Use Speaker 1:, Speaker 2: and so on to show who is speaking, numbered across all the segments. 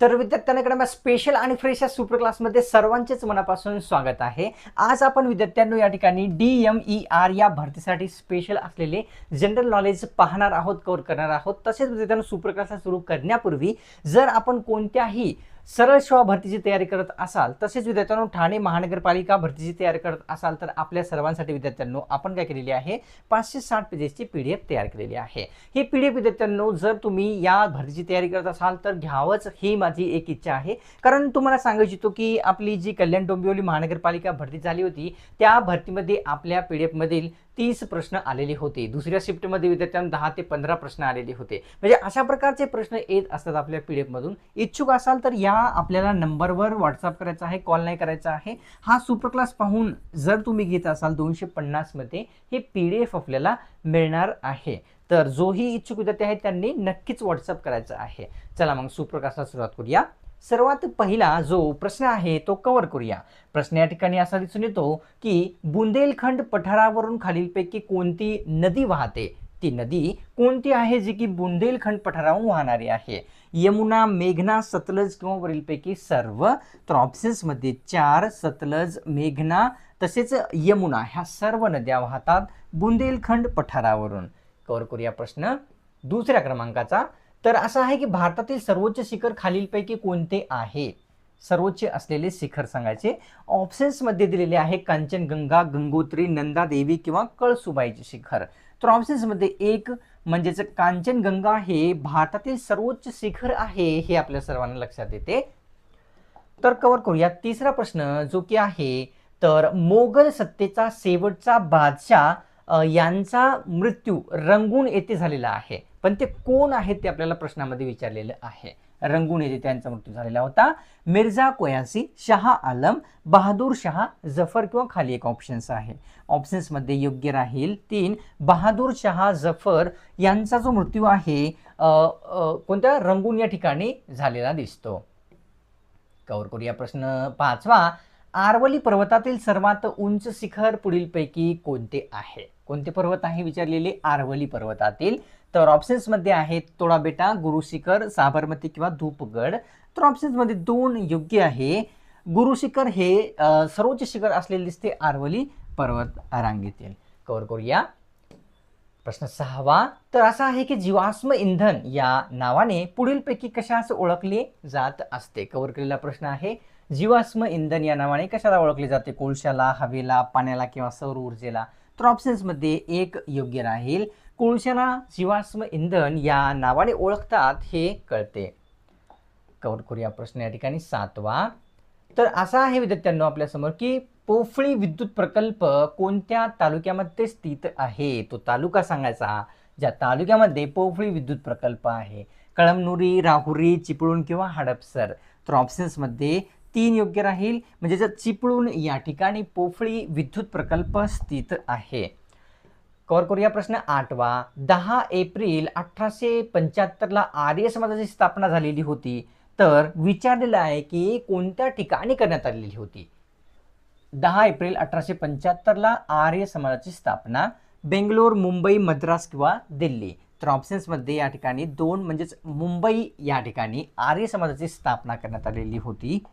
Speaker 1: तर विद्यार्थ्यांकडे मग स्पेशल आणि फ्रेश या सुपर क्लासमध्ये सर्वांचेच मनापासून स्वागत आहे. आज आपण विद्यार्थ्यांनो या ठिकाणी डी एम ई आर या भरतीसाठी स्पेशल असलेले जनरल नॉलेज पाहणार आहोत कवर करणार आहोत. तसेच विद्यार्थ्यांना सुपर क्लास सुरू करण्यापूर्वी जर आपण कोणत्याही सरळ सेवा भरतीची तयारी करत असाल तसेच विद्यार्थ्यांनो ठाणे महानगरपालिका भरतीची तयारी करत असाल तर आपल्या सर्वांसाठी विद्यार्थ्यांनो आपण काय केलेली आहे पाचशे साठ पेजेसची पी डी एफ तयार केलेली आहे. ही पी डी एफ विद्यार्थ्यांनो जर तुम्ही या भरतीची तयारी करत असाल तर घ्यावंच ही माझी एक इच्छा आहे. कारण तुम्हाला सांगू इच्छितो की आपली जी कल्याण डोंबिवली महानगरपालिका भरती झाली होती त्या भरतीमध्ये आपल्या पी डी एफमधील तीस प्रश्न आलेले होते. दुसऱ्या शिफ्टमध्ये विद्यार्थ्यांना दहा ते पंधरा प्रश्न आलेले होते. म्हणजे अशा प्रकारचे प्रश्न येत असतात आपल्या पी डी एफमधून. इच्छुक असाल तर या आपल्याला नंबरवर व्हॉट्सअप करायचा आहे कॉल नाही करायचा आहे. हा सुपर क्लास पाहून जर तुम्ही घेत असाल दोनशे पन्नासमध्ये हे पी डी एफ आपल्याला मिळणार आहे. तर जोही इच्छुक विद्यार्थी आहेत त्यांनी नक्कीच व्हॉट्सअप करायचा आहे. चला मग सुप्रकाशला सुरुवात करूया. सर्वात पहिला जो प्रश्न आहे तो कव्हर करूया. प्रश्न या ठिकाणी असा दिसून येतो की बुंदेलखंड पठारावरून खालीलपैकी कोणती नदी वाहते? ती नदी कोणती आहे जी की बुंदेलखंड पठारावरून वाहणारी आहे? यमुना मेघना सतलज किंवा वरीलपैकी सर्व तर ऑप्शन्समध्ये चार सतलज मेघना तसेच यमुना ह्या सर्व नद्या वाहतात बुंदेलखंड पठारावरून. कवर करूया प्रश्न दुसऱ्या क्रमांकाचा. तर असा आहे की भारतातील सर्वोच्च शिखर खालीलपैकी कोणते आहे? सर्वोच्च असलेले शिखर सांगायचे. ऑप्शन्समध्ये दिलेले आहे कांचनगंगा गंगोत्री नंदादेवी किंवा कळसुबाईचे शिखर. तर ऑप्शन्समध्ये एक म्हणजेच कांचनगंगा हे भारतातील सर्वोच्च शिखर आहे हे आपल्या सर्वांना लक्षात येते. तर कव्हर करूया. तिसरा प्रश्न जो की आहे तर मोगल सत्तेचा शेवटचा बादशाह यांचा मृत्यू रंगून येथे झालेला आहे. पण ते कोण आहेत ते आपल्याला प्रश्नामध्ये विचारलेलं आहे. रंगून येथे त्यांचा मृत्यू झालेला होता. मिर्झा कोयासी शहा आलम बहादूर शहा जफर किंवा खाली एक ऑप्शन्स आहे. ऑप्शन्समध्ये योग्य राहील तीन बहादूर शहा जफर यांचा जो मृत्यू आहे कोणत्या? रंगून या ठिकाणी झालेला दिसतो. कवर करूया प्रश्न पाचवा. आरवली पर्वतातील सर्वात उंच शिखर पुढीलपैकी कोणते आहे? कोणते पर्वत आहे? विचारलेले आरवली पर्वतातील तर ऑप्शन्समध्ये आहेत तोडा बेटा गुरुशिखर साबरमती किंवा धूपगड. तर ऑप्शन्समध्ये दोन योग्य आहे. गुरुशिखर हे सर्वोच्च शिखर असलेले दिसते आरवली पर्वत रांगेतील. कवर करूया. प्रश्न सहावा. तर असा आहे की जीवाश्म इंधन या नावाने पुढीलपैकी कशास ओळखले जात असते? कवर केलेला प्रश्न आहे. जीवाश्म इंधन या नावाने कशाला ओळखले जाते? कोळशाला हवेला पाण्याला किंवा सौर ऊर्जेला? तर ऑप्शन्समध्ये एक योग्य राहील. कोळशाला जीवाश्म इंधन या नावाने ओळखतात हे कळते. कवर करूया प्रश्न या ठिकाणी सातवा. तर असा आहे विद्यार्थ्यांनो आपल्यासमोर की पोफळी विद्युत प्रकल्प कोणत्या तालुक्यामध्ये स्थित आहे? तो तालुका सांगायचा. ज्या तालुक्यामध्ये पोफळी विद्युत प्रकल्प आहे. कळमनुरी राहुरी चिपळूण किंवा हडपसर. तर ऑप्शन्समध्ये तीन योग्य राहील. म्हणजे जर चिपळूण या ठिकाणी पोफळी विद्युत प्रकल्प स्थित आहे. कव्हर करूया प्रश्न आठवा. दहा एप्रिल अठराशे पंच्याहत्तरला आर्य समाजाची स्थापना झालेली होती. तर विचारलेलं आहे की कोणत्या ठिकाणी करण्यात आलेली होती? दहा एप्रिल अठराशे पंच्याहत्तरला आर्य समाजाची स्थापना. बेंगलोर मुंबई मद्रास किंवा दिल्ली. तर ऑप्शन्समध्ये या ठिकाणी दोन म्हणजेच मुंबई या ठिकाणी आर्य समाजाची स्थापना करण्यात आलेली होती.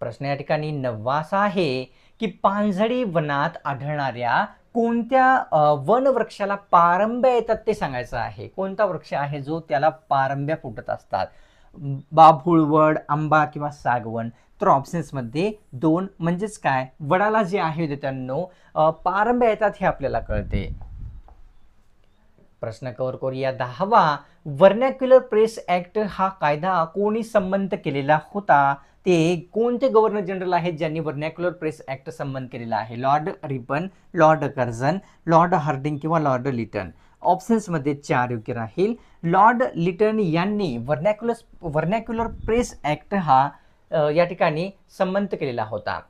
Speaker 1: प्रश्न या ठिकाणी नववा असा आहे की पानझडी वनात आढळणाऱ्या कोणत्या वनवृक्षाला पारंब्या येतात ते सांगायचं आहे. कोणता वृक्ष आहे जो त्याला पारंब्या फुटत असतात? बाभुळवड आंबा किंवा सागवण तर ऑप्शन्समध्ये दोन म्हणजेच काय? वडाला जे आहे त्यांनो पारंब्या येतात हे आपल्याला कळते. प्रश्न कव्हर करूया. दहावा वर्नॅक्युलर प्रेस ऍक्ट हा कायदा कोणी संमत केलेला होता? ते कोणते गव्हर्नर जनरल आहेत ज्यांनी वर्नॅक्युलर प्रेस ऍक्ट संबंध केलेला आहे? Lord Ripon Lord Curzon Lord Hardinge किंवा लॉर्ड लिटन ऑप्शन्समध्ये चार योग्य राहील. लॉर्ड लिटन यांनी वर्नॅक्युलर वर्नॅक्युलर प्रेस ऍक्ट हा या ठिकाणी संबंध केलेला होता.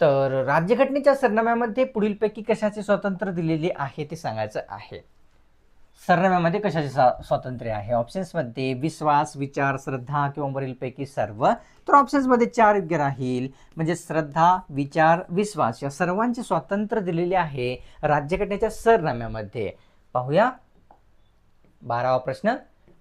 Speaker 1: तर राज्यघटनेच्या सरनाम्यामध्ये पुढीलपैकी कशाचे स्वातंत्र्य दिलेले आहे ते सांगायचं आहे. सरनाम्यामध्ये कशाचे स्वा- स्वातंत्र्य आहे? ऑप्शन्समध्ये विश्वास विचार श्रद्धा किंवा वरीलपैकी सर्व. तर ऑप्शन्समध्ये चार योग्य राहील. म्हणजे श्रद्धा विचार विश्वास या सर्वांचे स्वातंत्र्य दिलेले आहे राज्यघटनेच्या सरनाम्यामध्ये. पाहूया. बारावा प्रश्न.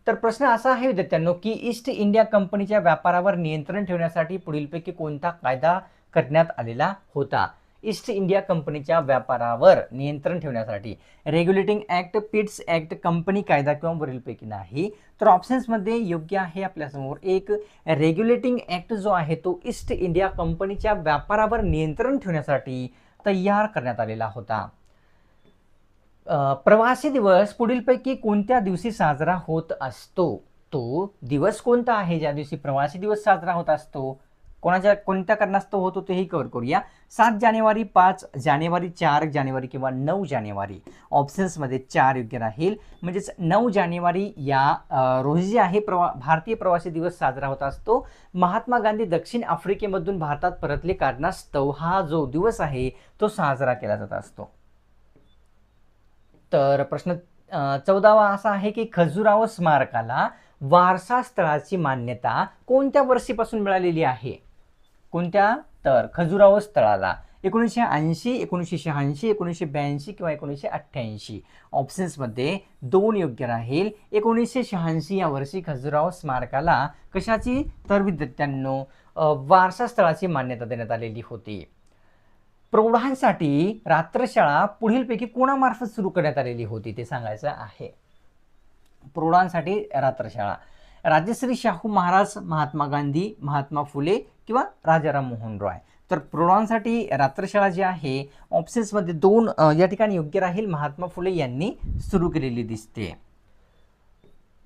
Speaker 1: तर प्रश्न असा आहे विद्यार्थ्यांनो की ईस्ट इंडिया कंपनीच्या व्यापारावर नियंत्रण ठेवण्यासाठी पुढीलपैकी कोणता कायदा करण्यात आलेला होता? ईस्ट इंडिया कंपनीच्या व्यापारावर नियंत्रण ठेवण्यासाठी. Regulating act Pitt's act company कायदा किंवा वरीलपैकी नाही तर ऑप्शन्समध्ये योग्य आहे आपल्यासमोर एक. रेग्युलेटिंग ऍक्ट जो आहे तो ईस्ट इंडिया कंपनीच्या व्यापारावर नियंत्रण ठेवण्यासाठी तयार करण्यात आलेला होता. प्रवासी दिवस पुढीलपैकी कोणत्या दिवशी साजरा होत असतो? तो दिवस कोणता आहे? ज्या दिवशी प्रवासी दिवस साजरा होत असतो कोणाच्या कोणत्या कारणास्तव होतो तेही कव्हर करूया. सात जानेवारी पाच जानेवारी चार जानेवारी किंवा नऊ जानेवारी. ऑप्शन्समध्ये चार योग्य राहील. म्हणजेच नऊ जानेवारी या रोजी जे आहे प्रवा भारतीय प्रवासी दिवस साजरा होत असतो. महात्मा गांधी दक्षिण आफ्रिकेमधून भारतात परतले कारणास्तव हा जो दिवस आहे तो साजरा केला जात असतो. तर प्रश्न चौदावा असा आहे की खजुराव स्मारकाला वारसा स्थळाची मान्यता कोणत्या वर्षीपासून मिळालेली आहे? कोणत्या? तर खजुराहो स्थळाला. एकोणीसशे ऐंशी एकोणीसशे शहाऐंशी एकोणीसशे ब्याऐंशी किंवा एकोणीसशे अठ्ठ्याऐंशी. ऑप्शन्समध्ये दोन योग्य राहील. एकोणीसशे शहाऐंशी या वर्षी खजुराहो स्मारकाला कशाची? तर विद्यार्थ्यांनो वारसा स्थळाची मान्यता देण्यात आलेली होती. प्रौढांसाठी रात्रशाळा पुढीलपैकी कोणामार्फत सुरू करण्यात आलेली होती ते सांगायचं आहे. प्रौढांसाठी रात्रशाळा. राजश्री शाहू महाराज महात्मा गांधी महात्मा फुले किंवा राजाराम मोहन रॉय. तर प्रौढांसाठी रात्रशाळा जी आहे ऑप्शन्समध्ये दोन या ठिकाणी योग्य राहील. महात्मा फुले यांनी सुरू केलेली दिसते.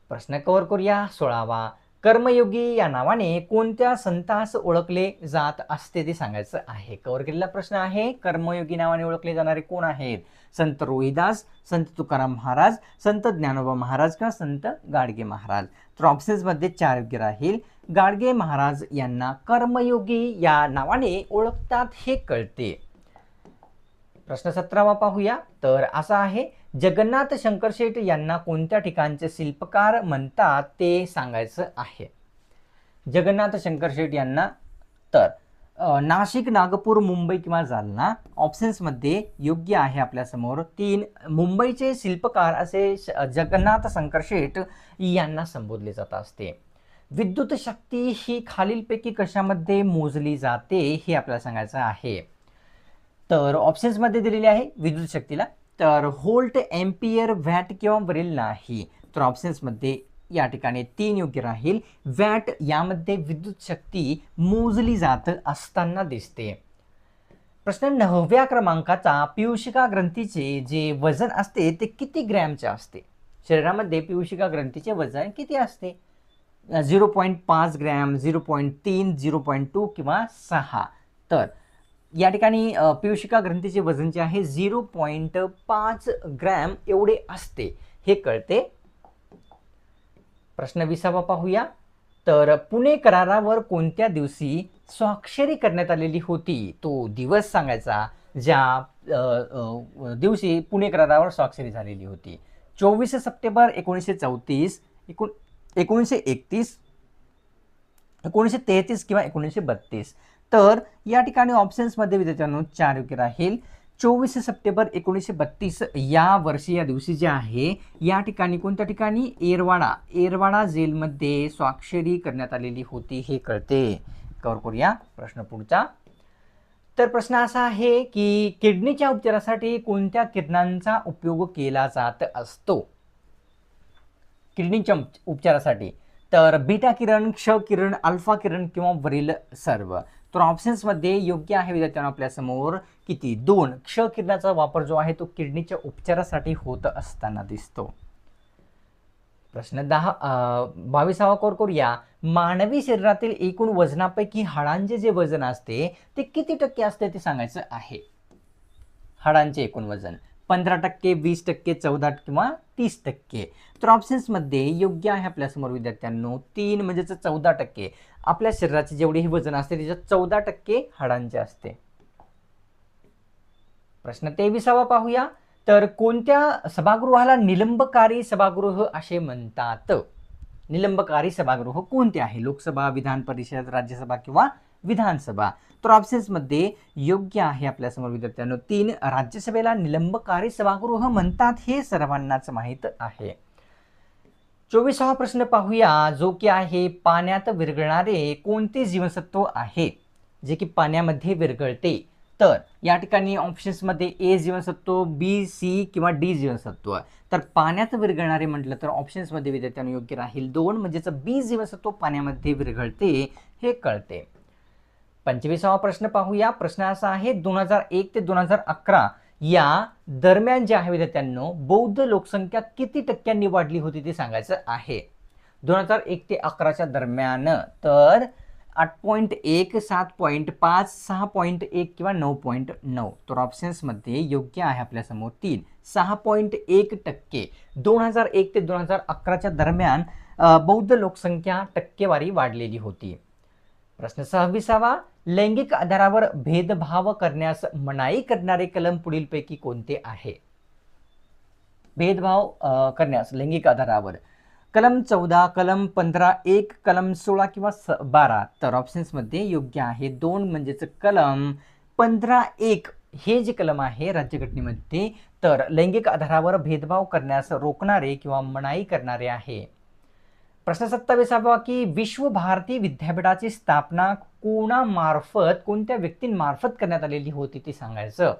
Speaker 1: प्रश्न कव्हर करूया. सोळावा. कर्मयोगी या नावाने कोणत्या संतास ओळखले जात असते ते सांगायचं आहे. कवर केलेला प्रश्न आहे कर्मयोगी नावाने ओळखले जाणारे कोण आहेत? संत रोहिदास संत तुकाराम महाराज संत ज्ञानोबा महाराज किंवा संत गाडगे महाराज. तर ऑप्शन्समध्ये चार योग्य राहील. गाडगे महाराज यांना कर्मयोगी या नावाने ओळखतात हे कळते. प्रश्न सतरावा पाहूया. तर असा आहे जगन्नाथ शंकरशेठ यांना कोणत्या ठिकाणचे शिल्पकार म्हणतात ते सांगायचं आहे. जगन्नाथ शंकरशेठ यांना तर नाशिक नागपूर मुंबई किंवा जालना ऑप्शन्समध्ये योग्य आहे आपल्यासमोर. तीन मुंबईचे शिल्पकार असे श- जगन्नाथ शंकरशेठ यांना संबोधले जात असते. विद्युत शक्ती ही खालीलपैकी कशामध्ये मोजली जाते हे आपल्याला सांगायचं आहे. तर ऑप्शन्समध्ये दिलेले आहे विद्युत शक्तीला. तर होल्ट एम्पियर व्हॅट किंवा वरील नाही तर ऑप्शन्समध्ये या ठिकाणी तीन योग्य राहील. व्हॅट यामध्ये विद्युत शक्ती मोजली जात असताना दिसते. प्रश्न नवव्या क्रमांकाचा पियुषिका ग्रंथीचे जे वजन असते ते किती ग्रॅमचे असते? शरीरामध्ये पियुषिका ग्रंथीचे वजन किती असते? झिरो पॉईंट पाच ग्रॅम झिरो पॉईंट तीन झिरो पॉईंट टू किंवा सहा. तर या ठिकाणी पियुषिका ग्रंथीचे वजन जे आहे झिरो पॉईंट पाच ग्रॅम एवढे असते. हे कळते. प्रश्न विसावा पाहूया. तर पुणे करारावर कोणत्या दिवशी स्वाक्षरी करण्यात आलेली होती? तो दिवस सांगायचा ज्या दिवशी पुणे करारावर स्वाक्षरी झालेली होती. चोवीस सप्टेंबर एकोणीसशे चौतीस एकोण एकोणीसशे एकतीस एकोणीसशे तेहतीस किंवा एकोणीसशे बत्तीस. तर या ठिकाणी ऑप्शन्समध्ये विद्यार्थ्यांनो चार योग्य राहील. चोवीस सप्टेंबर एकोणीसशे बत्तीस या वर्षी या दिवशी जे आहे या ठिकाणी कोणत्या ठिकाणी? एरवाडा. एरवाडा जेलमध्ये स्वाक्षरी करण्यात आलेली होती हे कळते. कवर करूया प्रश्न पुढचा. तर प्रश्न असा आहे की किडनीच्या उपचारासाठी कोणत्या किरणांचा उपयोग केला जात असतो? किडनीच्या उपचारासाठी. तर बीटा किरण क्ष किरण अल्फा किरण किंवा वरील सर्व. तर ऑप्शन्समध्ये योग्य आहे विद्यार्थ्यांना आपल्यासमोर किती दोन क्ष किरणाचा वापर जो आहे तो किडनीच्या उपचारासाठी होत असताना दिसतो. प्रश्न दहा बावीसावा कोर करूया. मानवी शरीरातील एकूण वजनापैकी हाडांचे जे वजन असते ते किती टक्के असते ते सांगायचं आहे. हाडांचे एकूण वजन पंधरा टक्के वीस टक्के चौदा किंवा तीस टक्के. तर ऑप्शन्समध्ये योग्य आहे आपल्यासमोर विद्यार्थ्यांनो तीन म्हणजेच चौदा टक्के. आपल्या शरीराचे जेवढे हे वजन असते त्याच्यात चौदा टक्के हाडांचे असते. प्रश्न तेविसावा पाहूया. तर कोणत्या सभागृहाला निलंबकारी सभागृह असे म्हणतात? निलंबकारी सभागृह कोणते आहे? लोकसभा विधान परिषद राज्यसभा किंवा विधानसभा? तर ऑप्शन्समध्ये योग्य आहे आपल्यासमोर विद्यार्थ्यांनो. तीन राज्यसभेला निलंबकारी सभागृह म्हणतात हे सर्वांनाच माहीत आहे. चोवीसावा प्रश्न पाहूया जो की आहे पाण्यात विरघळणारे कोणते जीवनसत्व आहे? जे की पाण्यामध्ये विरघळते. तर या ठिकाणी ऑप्शन्समध्ये ए जीवनसत्व बी सी किंवा डी जीवनसत्व. तर पाण्यात विरघळणारे म्हटलं तर ऑप्शन्समध्ये विद्यार्थ्यांना योग्य राहील दोन म्हणजेच बी जीवनसत्व पाण्यामध्ये विरघळते हे कळते. पंचवीसावा प्रश्न पाहूया. प्रश्न असा आहे दोन हजार एक ते दोन हजार अकरा या दरम्यान जे आहे विद्यार्थ्यांनो बौद्ध लोकसंख्या किती टक्क्यांनी वाढली होती ते सांगायचं आहे. दोन हजार एक ते अकराच्या दरम्यान तर आठ पॉईंट एक सात पॉईंट पाच सहा पॉईंट एक किंवा नऊ पॉईंट नऊ. तर ऑप्शन्समध्ये योग्य आहे आपल्यासमोर तीन. सहा पॉईंट एक टक्के. दोन हजार एक ते दोन हजार अकराच्या दरम्यान बौद्ध लोकसंख्या टक्केवारी वाढलेली होती. प्रश्न सहाविसावा लैंगिक आधारावर भेदभाव करण्यास मनाई करणारे कलम पुढीलपैकी कोणते आहे? भेदभाव करण्यास लैंगिक आधारावर. कलम चौदा कलम पंधरा एक कलम सोळा किंवा स बारा तर ऑप्शन्समध्ये योग्य आहे. दोन म्हणजेच कलम पंधरा एक हे जे कलम आहे राज्यघटनेमध्ये तर लैंगिक आधारावर भेदभाव करण्यास रोखणारे किंवा मनाई करणारे आहे. प्रश्न सत्तावीसावा की विश्व भारती विद्यापीठाची स्थापना कोणामार्फत कोणत्या व्यक्तींमार्फत करण्यात आलेली होती ते सांगायचं?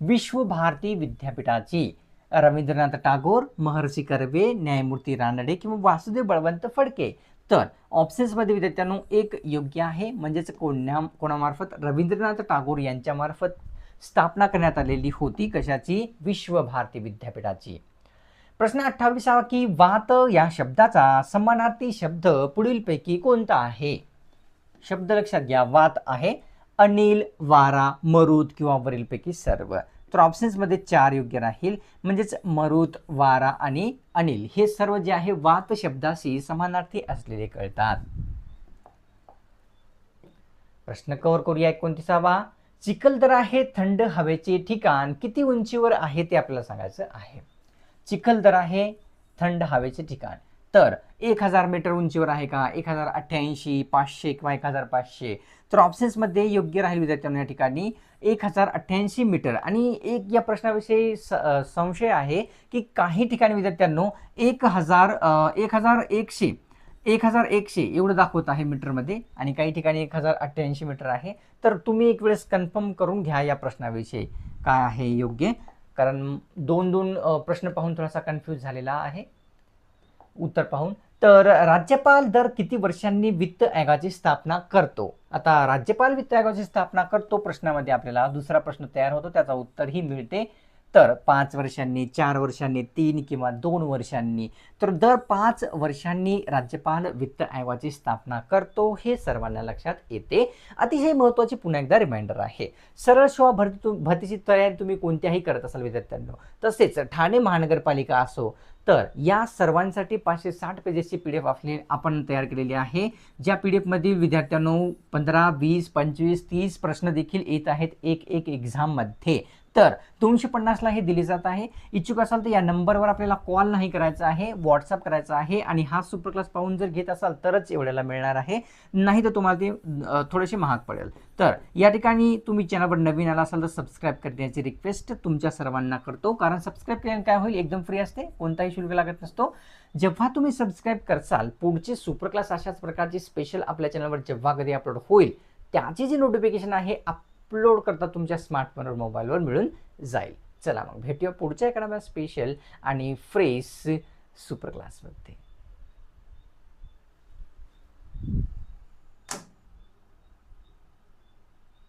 Speaker 1: विश्व भारती विद्यापीठाची रवींद्रनाथ टागोर महर्षी कर्वे न्यायमूर्ती रानडे किंवा वासुदेव बळवंत फडके. तर ऑप्शन्समध्ये विद्यार्थ्यांनो एक योग्य आहे म्हणजेच कोणा कोणामार्फत रवींद्रनाथ टागोर यांच्यामार्फत स्थापना करण्यात आलेली होती कशाची? विश्व भारती विद्यापीठाची. प्रश्न अठ्ठावीसावा की वात या शब्दाचा समानार्थी शब्द पुढीलपैकी कोणता आहे? शब्द लक्षात घ्या वात आहे अनिल वारा मरुत किंवा वरीलपैकी सर्व. तर ऑप्शन्समध्ये चार योग्य राहील. म्हणजेच मरुत वारा आणि अनिल हे सर्व जे आहे वात शब्दाशी समानार्थी असलेले कळतात. प्रश्न कव्हर करूया एकोणतीसावा. चिखलदरा हे थंड हवेचे ठिकाण किती उंचीवर आहे ते आपल्याला सांगायचं आहे. चिखलदरा हे थंड हवेचे ठिकाण. तर एक हजार मीटर उंचीवर आहे का? एक हजार अठ्ठ्याऐंशी पाचशे किंवा एक हजार पाचशे? तर ऑप्शन्समध्ये योग्य राहील विद्यार्थ्यांना या ठिकाणी एक हजार अठ्ठ्याऐंशी मीटर. आणि एक या प्रश्नाविषयी स संशय आहे की काही ठिकाणी विद्यार्थ्यांनो एक हजार एक हजार एकशे एक हजार एकशे एवढं दाखवत आहे मीटरमध्ये. आणि काही ठिकाणी एक हजार अठ्ठ्याऐंशी मीटर आहे. तर तुम्ही एक वेळेस कन्फर्म करून घ्या या प्रश्नाविषयी. काय आहे योग्य? कारण दोन दोन प्रश्न पाहून थोडासा कन्फ्यूज झालेला आहे. उत्तर पाहून. तर राज्यपाल दर किती वर्षांनी वित्त आयोगाची स्थापना करतो? आता राज्यपाल वित्त आयोगाची स्थापना करतो प्रश्नामध्ये आपल्याला. दुसरा प्रश्न तयार होतो त्याचा उत्तरही मिळते. तर पाच वर्षांनी चार वर्षांनी तीन किंवा दोन वर्षांनी तर दर पाच वर्षांनी राज्यपाल वित्त आयोगाची स्थापना करतो हे सर्वांना लक्षात येते. अतिशय महत्त्वाची पुन्हा एकदा रिमाइंडर आहे. सरळ सेवा भरती तुम भरतीची तयारी तुम्ही कोणत्याही करत असाल विद्यार्थ्यांनो. तसेच ठाणे महानगरपालिका असो तर या सर्वांसाठी पाचशे साठ पेजेसची पी डी एफ आपली आपण तयार केलेली आहे. ज्या पी डी एफमध्ये विद्यार्थ्यांनो पंधरा वीस पंचवीस तीस प्रश्न देखील येत आहेत एक एक एक्झाममध्ये तर दोनशे पन्नासला हे दिले जात आहे. इच्छुक असाल तर या नंबरवर आपल्याला कॉल नाही करायचा आहे व्हॉट्सअप करायचा आहे आणि हा सुपर क्लास पाहून जर घेत असाल तरच एवढ्याला मिळणार आहे. नाही तर तुम्हाला ते थोडेसे महाग पडेल. तर या ठिकाणी तुम्ही चॅनलवर नवीन आला असाल तर सबस्क्राईब करण्याची रिक्वेस्ट तुमच्या सर्वांना करतो. कारण सबस्क्राईब केल्याने काय होईल? एकदम फ्री असते. कोणताही शुल्क लागत नसतो. जेव्हा तुम्ही सबस्क्राईब करसाल पुढचे सुपर क्लास अशाच प्रकारचे स्पेशल आपल्या चॅनलवर जेव्हा कधी अपलोड होईल त्याची जी नोटिफिकेशन आहे आप अपलोड करता तुमच्या स्मार्टफोनवर मोबाईलवर मिळून जाईल. चला मग भेटूया पुढच्या एखाद्या स्पेशल आणि फ्रेश सुपर क्लासमध्ये